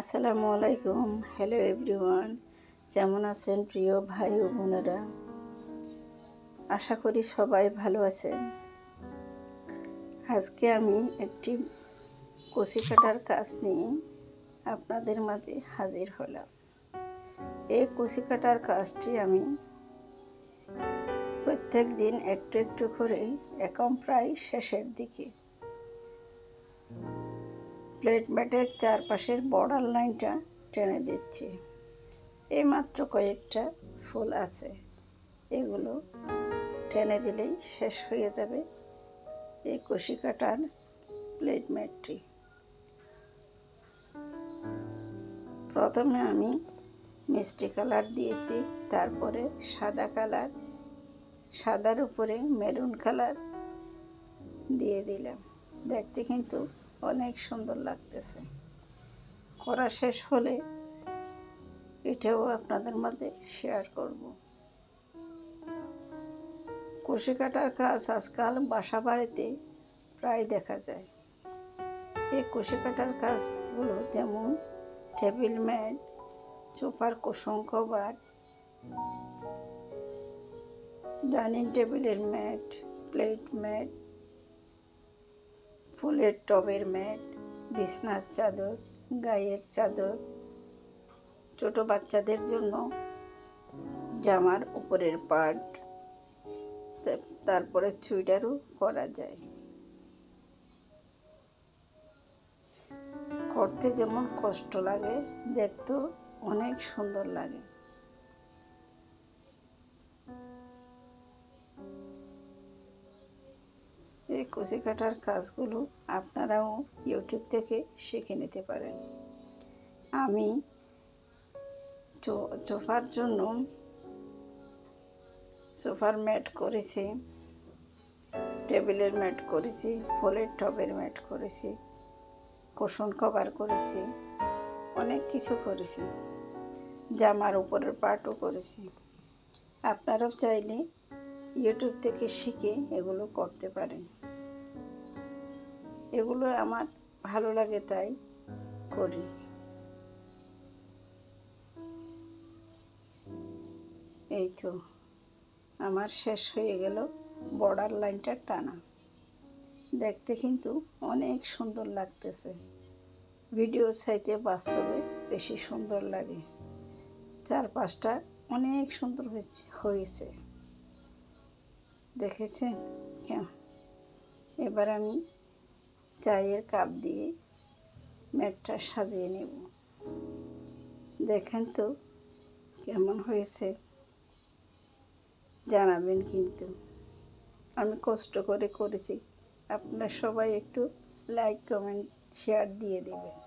আসসালামু আলাইকুম। Hello everyone কেমন আছেন প্রিয় ভাই ও বোনেরা? আশা করি সবাই ভালো আছেন। আজকে আমি একটি কচি কাটার কাজ নিয়ে আপনাদের মাঝে হাজির হলাম। এই কচি কাটার কাজটি আমি প্রত্যেক দিন একটু একটু করে এখন প্রায় শেষের দিকে। প্লেট ম্যাটের চারপাশের বর্ডার লাইনটা টেনে দিচ্ছি। এই মাত্র কয়েকটা ফুল আছে। এগুলো টেনে দিলেই শেষ হয়ে যাবে এই কষি কাটার প্লেট ম্যাটটি। প্রথমে আমি মিষ্টি কালার দিয়েছি, তারপরে সাদা কালার, সাদার উপরে মেরুন কালার দিয়ে দিলাম। দেখতে কিন্তু অনেক সুন্দর লাগতেছে। করা শেষ হলে এটাও আপনাদের মাঝে শেয়ার করব। কুশি কাটার কাজ আজকাল বাসা বাড়িতে প্রায় দেখা যায়। এই কুশি কাটার কাজগুলো যেমন টেবিল ম্যাট সোফার কুসুম কভার ডাইনিং টেবিলের ম্যাট প্লেট ম্যাট ফুলের টবের ম্যাট, বিছনার চাদর, গায়ের চাদর। ছোট বাচ্চাদের জন্য জামার উপরের পার্ট তারপরে সুইটারও করা যায়। করতে যেমন কষ্ট লাগে, দেখতেও অনেক সুন্দর লাগে। এই কুচি কাটার কাজগুলো আপনারাও ইউটিউব থেকে শিখে নিতে পারেন। আমি সোফার জন্য সোফার ম্যাট করেছি, টেবিলের ম্যাট করেছি, ফুলের টবের ম্যাট করেছি কুশন কভার করেছি, অনেক কিছু করেছি, জামার উপরের পার্টও করেছি। আপনারাও চাইলে ইউটিউব থেকে শিখে এগুলো করতে পারেন। এগুলো আমার ভালো লাগে তাই করি। এই তো, আমার শেষ হয়ে গেল বর্ডার লাইনটা টানা। দেখতে কিন্তু অনেক সুন্দর লাগতেছে। ভিডিও চাইতে বাস্তবে বেশি সুন্দর লাগে। চারপাশটা অনেক সুন্দর হয়েছে হয়েছে। দেখেছেন? এবার আমি চায়ের কাপ দিয়ে ম্যাটটা সাজিয়ে নেব। দেখেন তো কেমন হয়েছে। জানাবেন কিন্তু। আমি কষ্ট করে করেছি। আপনারা সবাই একটু লাইক কমেন্ট শেয়ার দিয়ে দেবেন।